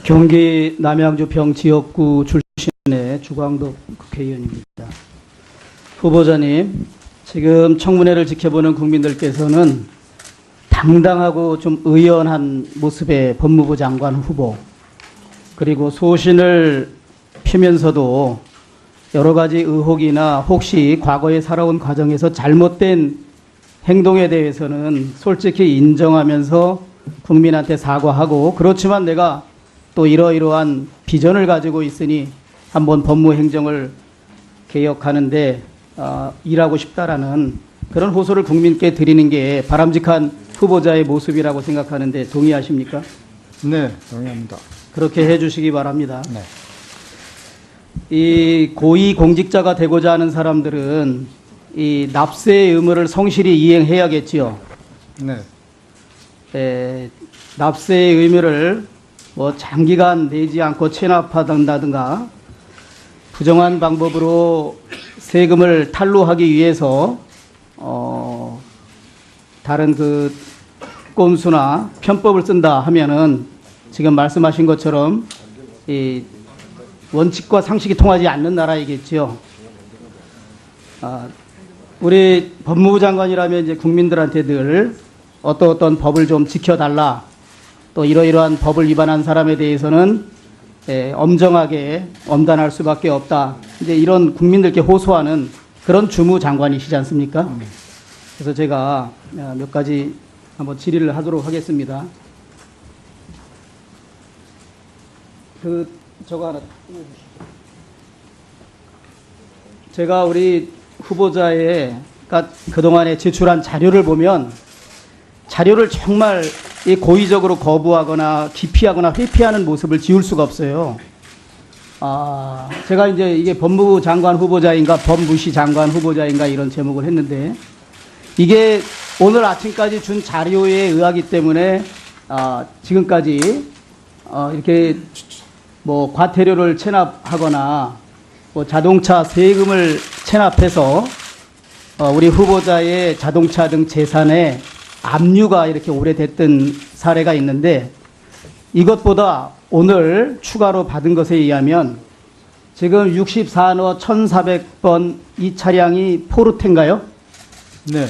경기 남양주 평 지역구 출신의 주광덕 국회의원입니다. 후보자님, 지금 청문회를 지켜보는 국민들께서는 당당하고 좀 의연한 모습의 법무부 장관 후보, 그리고 소신을 피면서도 여러 가지 의혹이나 혹시 과거에 살아온 과정에서 잘못된 행동에 대해서는 솔직히 인정하면서 국민한테 사과하고 그렇지만 내가 또 이러이러한 비전을 가지고 있으니 한번 법무행정을 개혁하는데 어, 일하고 싶다라는 그런 호소를 국민께 드리는 게 바람직한 후보자의 모습이라고 생각하는데 동의하십니까? 네, 동의합니다. 그렇게 해주시기 바랍니다. 네. 이 고위 공직자가 되고자 하는 사람들은 이 납세의 의무를 성실히 이행해야겠지요. 네. 에, 납세의 의무를 뭐 장기간 내지 않고 체납하든다든가 부정한 방법으로 세금을 탈루하기 위해서 어, 다른 그 꼼수나 편법을 쓴다 하면은 지금 말씀하신 것처럼 이 원칙과 상식이 통하지 않는 나라이겠지요. 아, 우리 법무부 장관이라면 이제 국민들한테 늘 어떤 어떤 법을 좀 지켜달라. 또 이러이러한 법을 위반한 사람에 대해서는 예, 엄정하게 엄단할 수밖에 없다. 이제 이런 국민들께 호소하는 그런 주무 장관이시지 않습니까? 그래서 제가 어, 몇 가지 한번 질의를 하도록 하겠습니다. 그 저거 하나. 제가 우리 후보자의 그러니까 그동안에 제출한 자료를 보면 자료를 정말 이 고의적으로 거부하거나 기피하거나 회피하는 모습을 지울 수가 없어요. 아, 제가 이제 이게 법무부 장관 후보자인가 법무시 장관 후보자인가 이런 제목을 했는데 이게 오늘 아침까지 준 자료에 의하기 때문에 아, 지금까지 어, 이렇게 뭐 과태료를 체납하거나 뭐 자동차 세금을 체납해서 어, 우리 후보자의 자동차 등 재산에 압류가 이렇게 오래됐던 사례가 있는데 이것보다 오늘 추가로 받은 것에 의하면 지금 64너 1400번 이 차량이 포르테인가요? 네.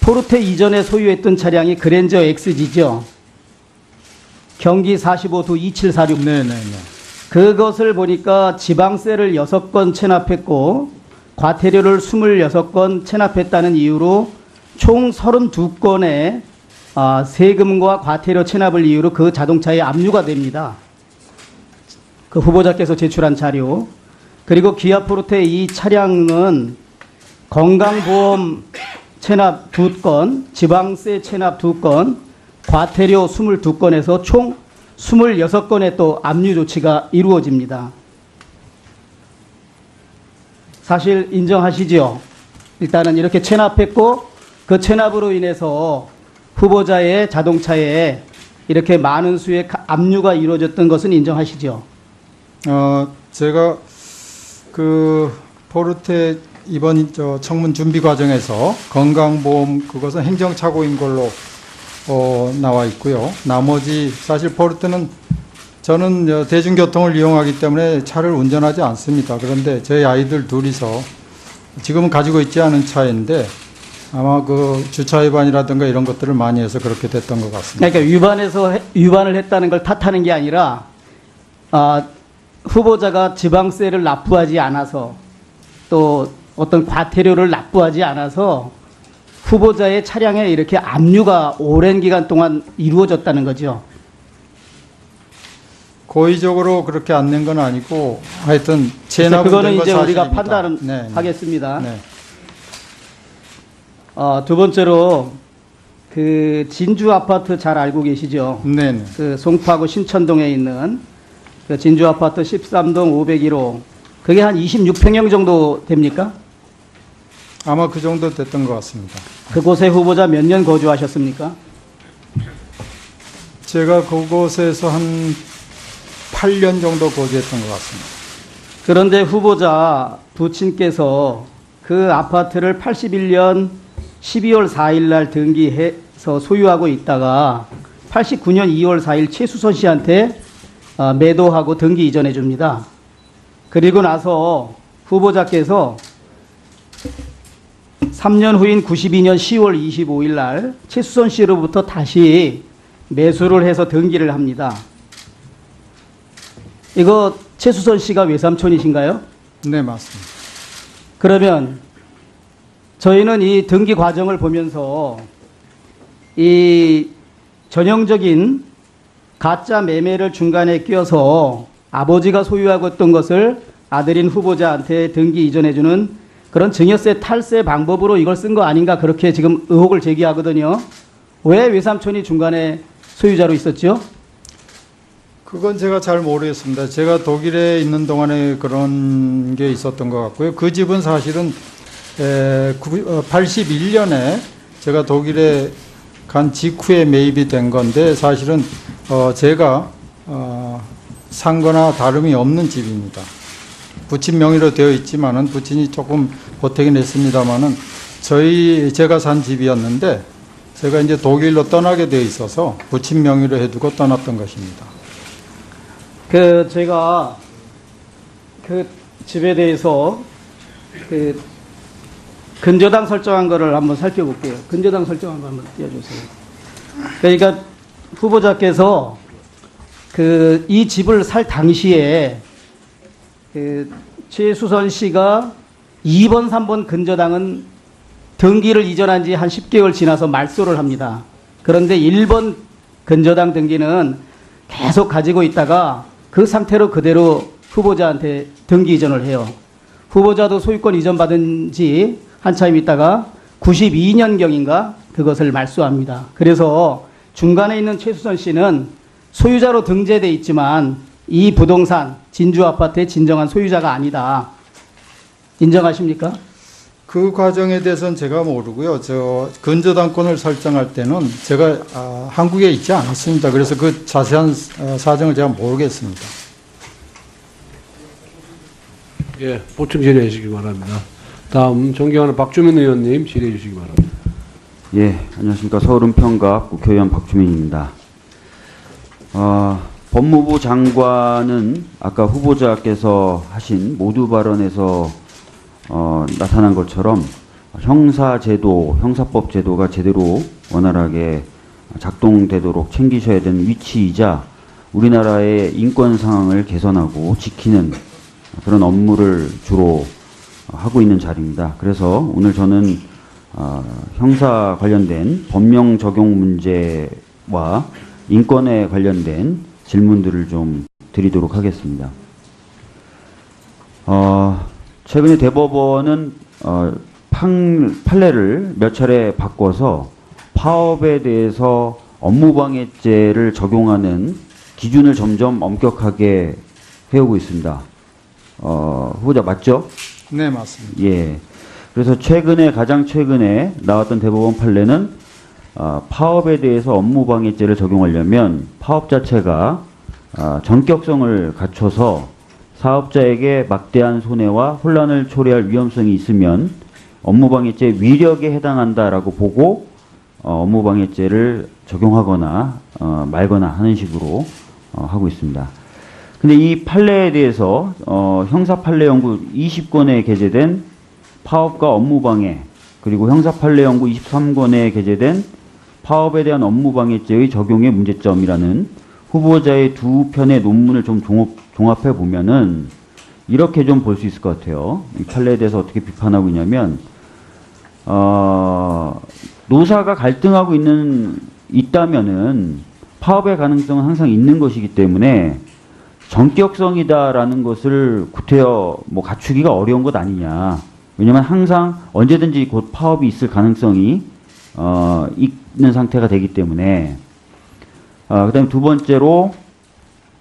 포르테 이전에 소유했던 차량이 그랜저 XG죠. 경기 45도 2746 네, 네, 네. 그것을 보니까 지방세를 6건 체납했고 과태료를 26건 체납했다는 이유로 총 32건의 아, 세금과 과태료 체납을 이유로 그 자동차에 압류가 됩니다. 그 후보자께서 제출한 자료. 그리고 기아 포르테 이 차량은 건강보험 체납 2건, 지방세 체납 2건, 과태료 22건에서 총 26건의 또 압류 조치가 이루어집니다. 사실 인정하시죠? 일단은 이렇게 체납했고 그 체납으로 인해서 후보자의 자동차에 이렇게 많은 수의 가- 압류가 이루어졌던 것은 인정하시죠? 어, 제가 그 포르테 이번 저 청문 준비 과정에서 건강보험 그것은 행정착오인 걸로 어, 나와 있고요. 나머지 사실 포르테는 저는 어, 대중교통을 이용하기 때문에 차를 운전하지 않습니다. 그런데 저희 아이들 둘이서 지금은 가지고 있지 않은 차인데 아마 그 주차 위반이라든가 이런 것들을 많이 해서 그렇게 됐던 것 같습니다. 그러니까 위반해서 해- 위반을 했다는 걸 탓하는 게 아니라 아, 후보자가 지방세를 납부하지 않아서 또 어떤 과태료를 납부하지 않아서 후보자의 차량에 이렇게 압류가 오랜 기간 동안 이루어졌다는 거죠. 고의적으로 그렇게 안 낸 건 아니고 하여튼 체납은 그거는 된건 이제 우리가 사실입니다. 판단을 네, 네. 하겠습니다. 네. 어, 두 번째로 그 진주 아파트 잘 알고 계시죠? 네, 네. 그 송파구 신천동에 있는 그 진주 아파트 13동 501호 그게 한 26평형 정도 됩니까? 아마 그 정도 됐던 것 같습니다. 그곳에 후보자 몇 년 거주하셨습니까? 제가 그곳에서 한 8년 정도 거주했던 것 같습니다. 그런데 후보자 부친께서 그 아파트를 81년 12월 4일 날 등기해서 소유하고 있다가 89년 2월 4일 최수선 씨한테 어, 매도하고 등기 이전해 줍니다. 그리고 나서 후보자께서 3년 후인 92년 10월 25일 날 최수선 씨로부터 다시 매수를 해서 등기를 합니다. 이거 최수선 씨가 외삼촌이신가요? 네, 맞습니다. 그러면 저희는 이 등기 과정을 보면서 이 전형적인 가짜 매매를 중간에 끼워서 아버지가 소유하고 있던 것을 아들인 후보자한테 등기 이전해주는 그런 증여세 탈세 방법으로 이걸 쓴 거 아닌가 그렇게 지금 의혹을 제기하거든요. 왜 외삼촌이 중간에 소유자로 있었죠? 그건 제가 잘 모르겠습니다. 제가 독일에 있는 동안에 그런 게 있었던 것 같고요. 그 집은 사실은 81년에 제가 독일에 간 직후에 매입이 된 건데 사실은 어, 제가 어, 산 거나 다름이 없는 집입니다. 부친 명의로 되어 있지만은 부친이 조금 보태긴 했습니다만은 저희 제가 산 집이었는데 제가 이제 독일로 떠나게 되어 있어서 부친 명의로 해두고 떠났던 것입니다. 그 제가 그 집에 대해서 그 근저당 설정한 거를 한번 살펴볼게요. 근저당 설정한 거 한번 띄워주세요. 그러니까 후보자께서 그 이 집을 살 당시에 그 최수선 씨가 2번, 3번 근저당은 등기를 이전한 지 한 10개월 지나서 말소를 합니다. 그런데 1번 근저당 등기는 계속 가지고 있다가 그 상태로 그대로 후보자한테 등기 이전을 해요. 후보자도 소유권 이전 받은 지 한참 있다가 92년경인가 그것을 말소합니다. 그래서 중간에 있는 최수선 씨는 소유자로 등재돼 있지만 이 부동산 진주 아파트의 진정한 소유자가 아니다. 인정하십니까? 그 과정에 대해서는 제가 모르고요. 저 근저당권을 설정할 때는 제가 아, 한국에 있지 않았습니다. 그래서 그 자세한 어, 사정을 제가 모르겠습니다. 예, 보충 질의해 주시기 바랍니다. 다음 존경하는 박주민 의원님 질의해 주시기 바랍니다. 예, 안녕하십니까. 서울 은평갑 국회의원 박주민입니다. 어, 법무부 장관은 아까 후보자께서 하신 모두 발언에서 어, 나타난 것처럼 형사제도, 형사법 제도가 제대로 원활하게 작동되도록 챙기셔야 되는 위치이자 우리나라의 인권 상황을 개선하고 지키는 그런 업무를 주로 하고 있는 자리입니다. 그래서 오늘 저는 어, 형사 관련된 법령 적용 문제와 인권에 관련된 질문들을 좀 드리도록 하겠습니다. 어, 최근에 대법원은 어, 판, 판례를 몇 차례 바꿔서 파업에 대해서 업무방해죄를 적용하는 기준을 점점 엄격하게 해오고 있습니다. 어, 후보자 맞죠? 네, 맞습니다. 예. 그래서 최근에 가장 최근에 나왔던 대법원 판례는 어, 파업에 대해서 업무방해죄를 적용하려면 파업 자체가 어, 전격성을 갖춰서 사업자에게 막대한 손해와 혼란을 초래할 위험성이 있으면 업무방해죄 위력에 해당한다라고 보고 어, 업무방해죄를 적용하거나 어, 말거나 하는 식으로 어, 하고 있습니다. 근데 이 판례에 대해서 어, 형사 판례 연구 20권에 게재된 파업과 업무 방해 그리고 형사 판례 연구 23권에 게재된 파업에 대한 업무 방해죄의 적용의 문제점이라는 후보자의 두 편의 논문을 좀 종합, 종합해 보면은 이렇게 좀 볼 수 있을 것 같아요. 이 판례에 대해서 어떻게 비판하고 있냐면 어, 노사가 갈등하고 있는 있다면은 파업의 가능성은 항상 있는 것이기 때문에 전격성이다라는 것을 구태여 뭐 갖추기가 어려운 것 아니냐. 왜냐하면 항상 언제든지 곧 파업이 있을 가능성이 어, 있는 상태가 되기 때문에 어, 그 다음에 두 번째로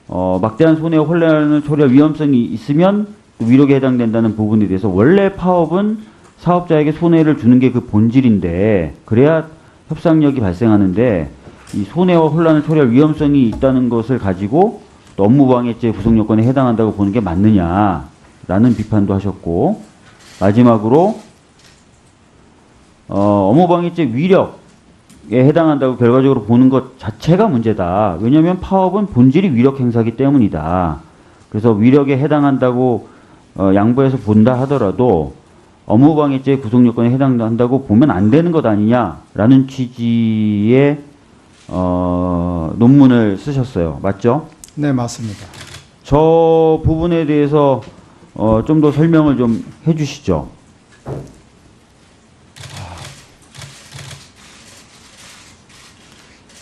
어, 막대한 손해와 혼란을 초래할 위험성이 있으면 또 위력에 해당된다는 부분에 대해서 원래 파업은 사업자에게 손해를 주는 게 그 본질인데 그래야 협상력이 발생하는데 이 손해와 혼란을 초래할 위험성이 있다는 것을 가지고 또 업무방해죄 구성 요건에 해당한다고 보는 게 맞느냐라는 비판도 하셨고 마지막으로 어, 업무방해죄 위력 해당한다고 결과적으로 보는 것 자체가 문제다. 왜냐하면 파업은 본질이 위력 행사기 때문이다. 그래서 위력에 해당한다고 어, 양보해서 본다 하더라도 업무방해죄 구속 요건에 해당한다고 보면 안 되는 것 아니냐라는 취지의 어, 논문을 쓰셨어요. 맞죠? 네, 맞습니다. 저 부분에 대해서 어, 좀 더 설명을 좀 해주시죠.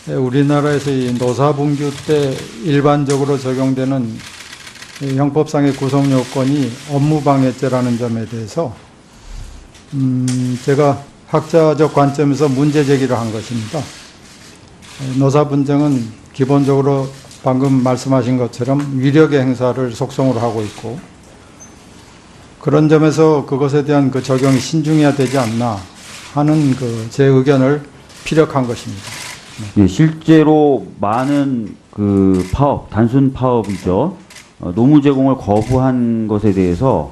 네, 우리나라에서 이 노사분규 때 일반적으로 적용되는 이 형법상의 구성 요건이 업무방해죄라는 점에 대해서 음, 제가 학자적 관점에서 문제 제기를 한 것입니다. 에, 노사 분쟁은 기본적으로 방금 말씀하신 것처럼 위력의 행사를 속성으로 하고 있고 그런 점에서 그것에 대한 그 적용이 신중해야 되지 않나 하는 그 제 의견을 피력한 것입니다. 예, 실제로 많은 그 파업, 단순 파업이죠. 어, 노무 제공을 거부한 것에 대해서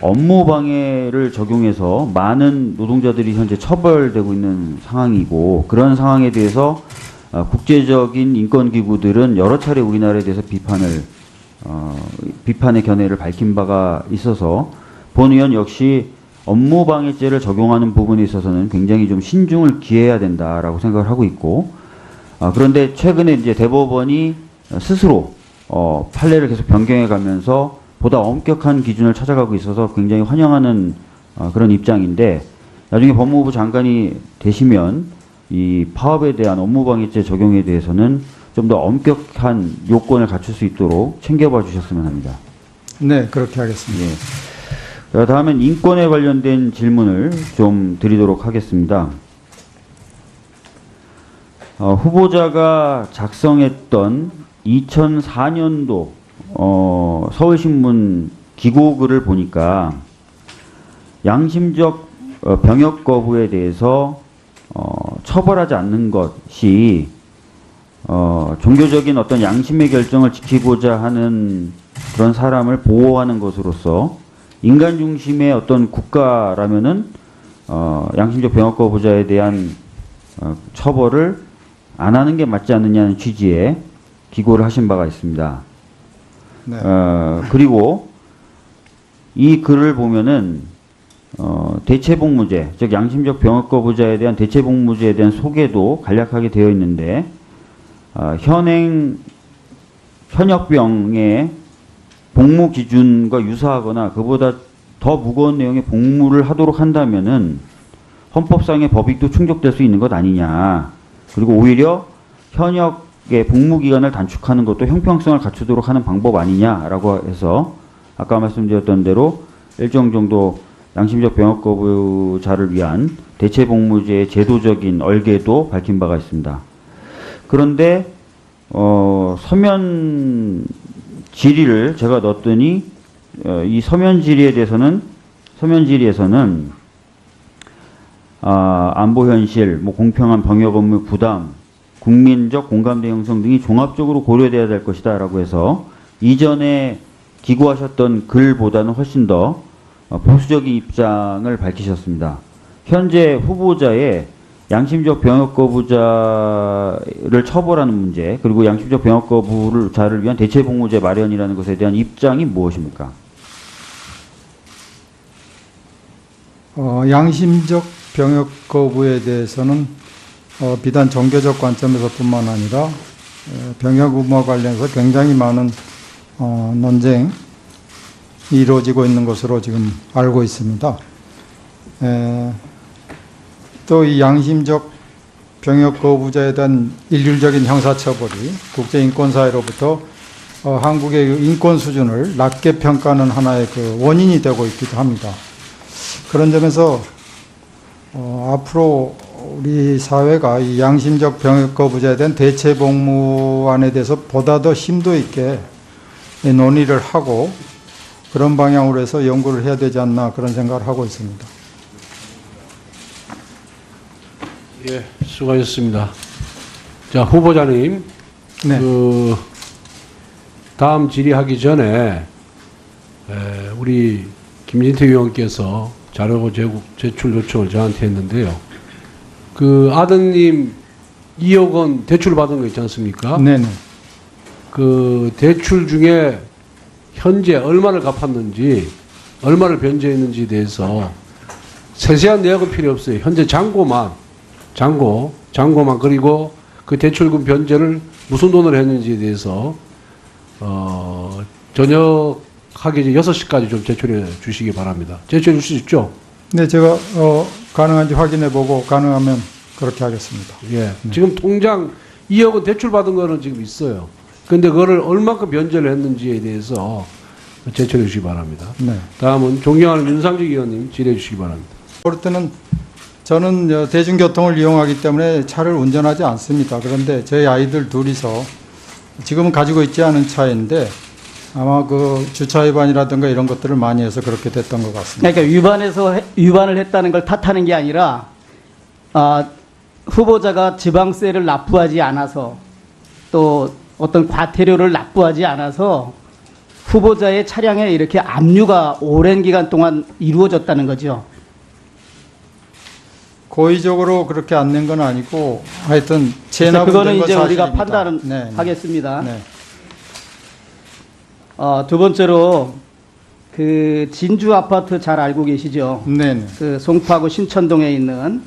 업무 방해를 적용해서 많은 노동자들이 현재 처벌되고 있는 상황이고 그런 상황에 대해서 어, 국제적인 인권 기구들은 여러 차례 우리나라에 대해서 비판을 어, 비판의 견해를 밝힌 바가 있어서 본 의원 역시 업무방해죄를 적용하는 부분에 있어서는 굉장히 좀 신중을 기해야 된다라고 생각을 하고 있고 아, 그런데 최근에 이제 대법원이 스스로 어, 판례를 계속 변경해 가면서 보다 엄격한 기준을 찾아가고 있어서 굉장히 환영하는 어, 그런 입장인데 나중에 법무부 장관이 되시면 이 파업에 대한 업무방해죄 적용에 대해서는 좀 더 엄격한 요건을 갖출 수 있도록 챙겨봐 주셨으면 합니다. 네, 그렇게 하겠습니다. 예. 자, 다음엔 인권에 관련된 질문을 좀 드리도록 하겠습니다. 어, 후보자가 작성했던 2004년도 어, 서울신문 기고글을 보니까 양심적 어, 병역 거부에 대해서 어, 처벌하지 않는 것이 어, 종교적인 어떤 양심의 결정을 지키고자 하는 그런 사람을 보호하는 것으로서 인간 중심의 어떤 국가라면은 어, 양심적 병역 거부자에 대한 어, 처벌을 안 하는 게 맞지 않느냐는 취지의 기고를 하신 바가 있습니다. 네. 어, 그리고 이 글을 보면은 어, 대체복무제, 즉 양심적 병역 거부자에 대한 대체복무제에 대한 소개도 간략하게 되어 있는데 어, 현행 현역병의 복무 기준과 유사하거나 그보다 더 무거운 내용의 복무를 하도록 한다면은 헌법상의 법익도 충족될 수 있는 것 아니냐. 그리고 오히려 현역의 복무 기간을 단축하는 것도 형평성을 갖추도록 하는 방법 아니냐라고 해서 아까 말씀드렸던 대로 일정 정도 양심적 병역 거부자를 위한 대체 복무제의 제도적인 얼개도 밝힌 바가 있습니다. 그런데 어, 서면 질의를 제가 넣었더니 어, 이 서면 질의에 대해서는 서면 질의에서는 아, 안보 현실, 뭐 공평한 병역 업무 부담, 국민적 공감대 형성 등이 종합적으로 고려돼야 될 것이다라고 해서 이전에 기고하셨던 글보다는 훨씬 더 어, 보수적인 입장을 밝히셨습니다. 현재 후보자의 양심적 병역 거부자를 처벌하는 문제 그리고 양심적 병역 거부자를 위한 대체 복무제 마련이라는 것에 대한 입장이 무엇입니까? 어, 양심적 병역 거부에 대해서는 어, 비단 종교적 관점에서뿐만 아니라 에, 병역 의무와 관련해서 굉장히 많은 어, 논쟁 이 이루어지고 있는 것으로 지금 알고 있습니다. 또 이 양심적 병역 거부자에 대한 일률적인 형사처벌이 국제인권사회로부터 어, 한국의 인권 수준을 낮게 평가하는 하나의 그 원인이 되고 있기도 합니다. 그런 점에서 어, 앞으로 우리 사회가 이 양심적 병역 거부자에 대한 대체 복무안에 대해서 보다 더 심도 있게 이 논의를 하고 그런 방향으로 해서 연구를 해야 되지 않나 그런 생각을 하고 있습니다. 예, 수고하셨습니다. 자, 후보자님, 네. 그 다음 질의하기 전에 에, 우리 김진태 의원께서 자료 제출 요청을 저한테 했는데요. 그 아드님 2억 원 대출 받은 거 있지 않습니까? 네네. 그 대출 중에 현재 얼마를 갚았는지 얼마를 변제했는지에 대해서 세세한 내역은 필요 없어요. 현재 잔고만 잔고 잔고만 그리고 그 대출금 변제를 무슨 돈을 했는지에 대해서 어 저녁 하기 이제 6시까지 좀 제출해 주시기 바랍니다. 제출해 주실 수 있죠? 네, 제가 어, 가능한지 확인해 보고 가능하면 그렇게 하겠습니다. 예. 지금 통장 2억 원 대출 받은 거는 지금 있어요. 근데 그거를 얼마큼 변제를 했는지에 대해서 제출해 주시기 바랍니다. 네. 다음은 존경하는 윤상직 의원님 질의해 주시기 바랍니다. 그럴 때는 저는 어, 대중교통을 이용하기 때문에 차를 운전하지 않습니다. 그런데 저희 아이들 둘이서 지금은 가지고 있지 않은 차인데 아마 그 주차 위반이라든가 이런 것들을 많이 해서 그렇게 됐던 것 같습니다. 그러니까 위반해서 해- 위반을 했다는 걸 탓하는 게 아니라 아, 후보자가 지방세를 납부하지 않아서 또 어떤 과태료를 납부하지 않아서 후보자의 차량에 이렇게 압류가 오랜 기간 동안 이루어졌다는 거죠. 고의적으로 그렇게 안 낸 건 아니고 하여튼 체납은 그거는 이제 우리가. 판단을 네, 네. 하겠습니다. 네. 어, 두 번째로 그 진주 아파트 잘 알고 계시죠? 네, 네. 그 송파구 신천동에 있는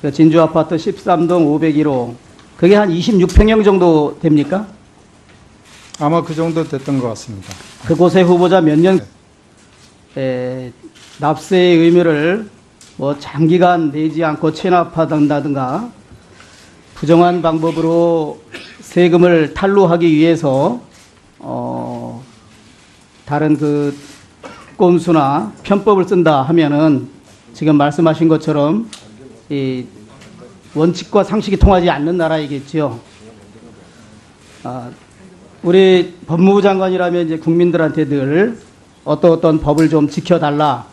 그 진주 아파트 13동 501호 그게 한 26평형 정도 됩니까? 아마 그 정도 됐던 것 같습니다. 그곳의 후보자 몇년 에, 납세의 의무를 뭐 장기간 내지 않고 체납하던다든가 부정한 방법으로 세금을 탈루하기 위해서 어, 다른 그 꼼수나 편법을 쓴다 하면은 지금 말씀하신 것처럼 이 원칙과 상식이 통하지 않는 나라이겠지요. 아, 우리 법무부 장관이라면 이제 국민들한테 늘 어떤 어떤 법을 좀 지켜달라.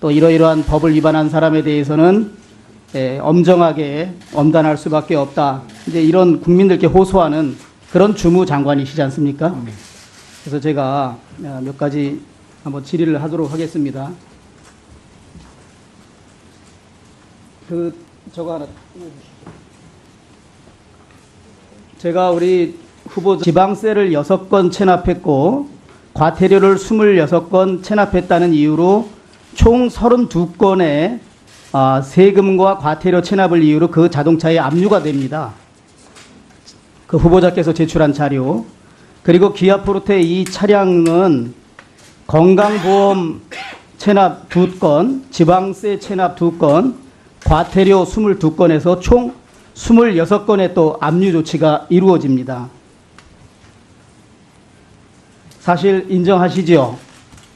또 이러이러한 법을 위반한 사람에 대해서는 예, 엄정하게 엄단할 수밖에 없다. 이제 이런 국민들께 호소하는 그런 주무 장관이시지 않습니까? 그래서 제가 어, 몇 가지 한번 질의를 하도록 하겠습니다. 그 저거 하나 제가 우리 후보자 지방세를 6건 체납했고 과태료를 26건 체납했다는 이유로 총 32건의 아, 세금과 과태료 체납을 이유로 그 자동차에 압류가 됩니다. 그 후보자께서 제출한 자료. 그리고 기아 포르테 이 차량은 건강보험 체납 2건, 지방세 체납 2건, 과태료 22건에서 총 26건의 또 압류 조치가 이루어집니다. 사실 인정하시죠?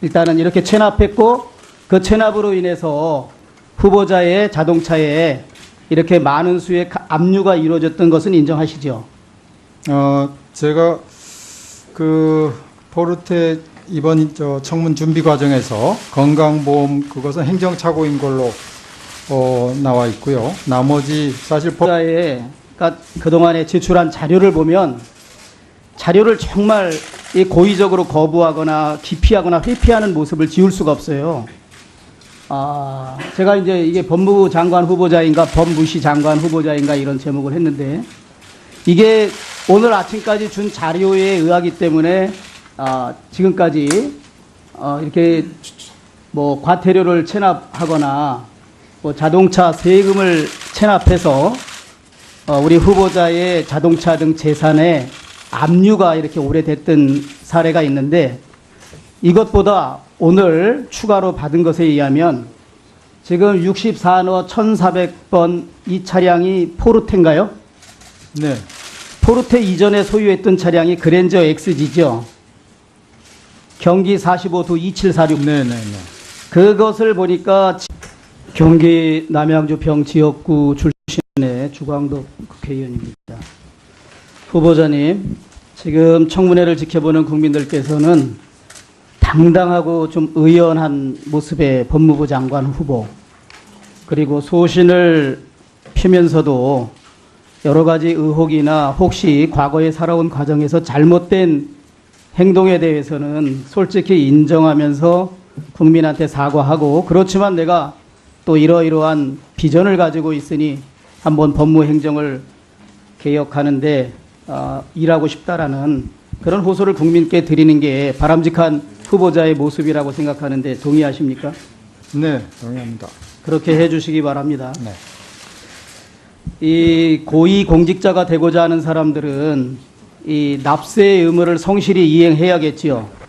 일단은 이렇게 체납했고 그 체납으로 인해서 후보자의 자동차에 이렇게 많은 수의 가- 압류가 이루어졌던 것은 인정하시죠? 어, 제가 그 포르테 이번 저 청문 준비 과정에서 건강보험 그것은 행정착오인 걸로 어, 나와 있고요. 나머지 사실 포, 후보자의 그러니까 그동안에 제출한 자료를 보면 자료를 정말 이 고의적으로 거부하거나 기피하거나 회피하는 모습을 지울 수가 없어요. 아, 제가 이제 이게 법무부 장관 후보자인가 법무시 장관 후보자인가 이런 제목을 했는데 이게 오늘 아침까지 준 자료에 의하기 때문에 아, 지금까지 어, 이렇게 뭐 과태료를 체납하거나 뭐 자동차 세금을 체납해서 어, 우리 후보자의 자동차 등 재산에 압류가 이렇게 오래됐던 사례가 있는데 이것보다 오늘 추가로 받은 것에 의하면 지금 64너 1400번 이 차량이 포르테인가요? 네. 포르테 이전에 소유했던 차량이 그랜저 XG죠. 경기 45도 2746 네, 네, 네. 그것을 보니까 지- 경기 남양주평 지역구 출신의 주광덕 국회의원입니다. 후보자님, 지금 청문회를 지켜보는 국민들께서는 당당하고 좀 의연한 모습의 법무부 장관 후보, 그리고 소신을 피면서도 여러 가지 의혹이나 혹시 과거에 살아온 과정에서 잘못된 행동에 대해서는 솔직히 인정하면서 국민한테 사과하고 그렇지만 내가 또 이러이러한 비전을 가지고 있으니 한번 법무행정을 개혁하는데 어, 일하고 싶다라는 그런 호소를 국민께 드리는 게 바람직한 후보자의 모습이라고 생각하는데 동의하십니까? 네, 동의합니다. 그렇게 해주시기 바랍니다. 네. 이 고위 공직자가 되고자 하는 사람들은 이 납세의 의무를 성실히 이행해야겠지요.